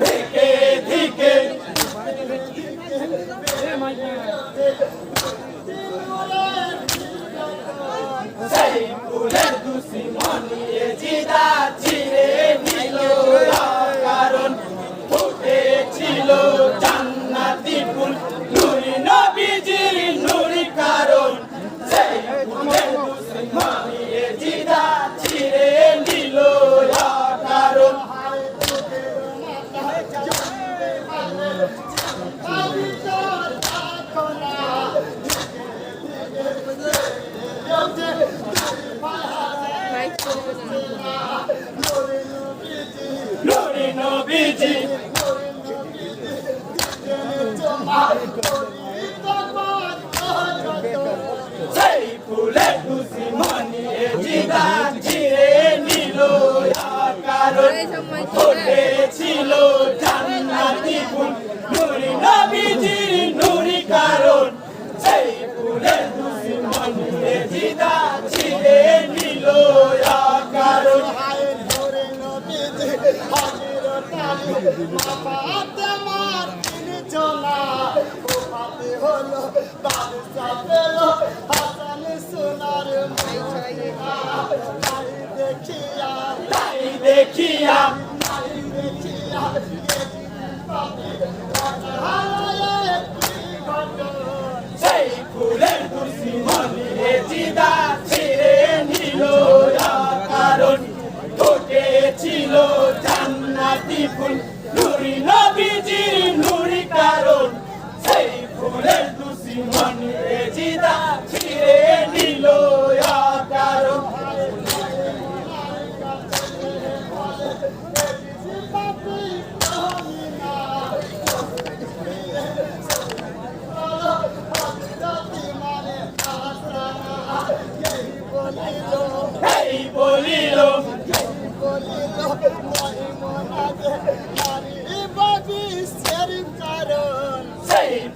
থেকে থেকে সেই ফুলের খুশি মনে জিদা ছিঁড়ে নিল কারণ ফুটেছিল জান্নাতি ফুল নুরি নবীজির নুরি কারণ সেই ফুলের খুশি মনে জিদা ছিঁড়ে নিল কারণ নুরি নবীজি। সেই ফুলের খুশি মনিয়ে জিদা ছিঁড়ে নিল কারণ ফুটেছিল জান্নাতি ফুল নুরি নবীজির নুরি কারণ সেই ফুলের খুশি মনিয়ে জিদা দেখিয়া সেই ফুলের খুশি মনিয়ে জিদা ছিঁড়ে নিল কারণ ফুটেছিল জান্নাতি ফুল নুরি নবীজির নুরি কারণ। সেই ফুলের খুশি মনিয়ে জিদা ছিঁড়ে নিল কারণ।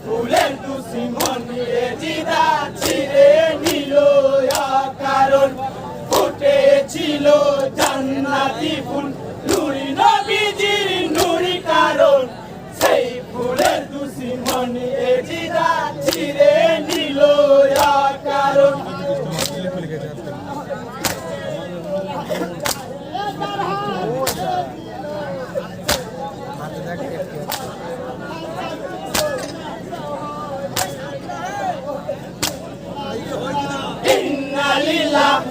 ফুলের খুশি মনিয়ে জিদা ছিঁড়ে নিল কারণ। ফুটেছিল জান্নাতি ফুল, নুরি নবীজির নুরি কারণ। সেই ফুলের খুশি মনিয়ে জিদা ছিঁড়ে নিল কারণ ইন্না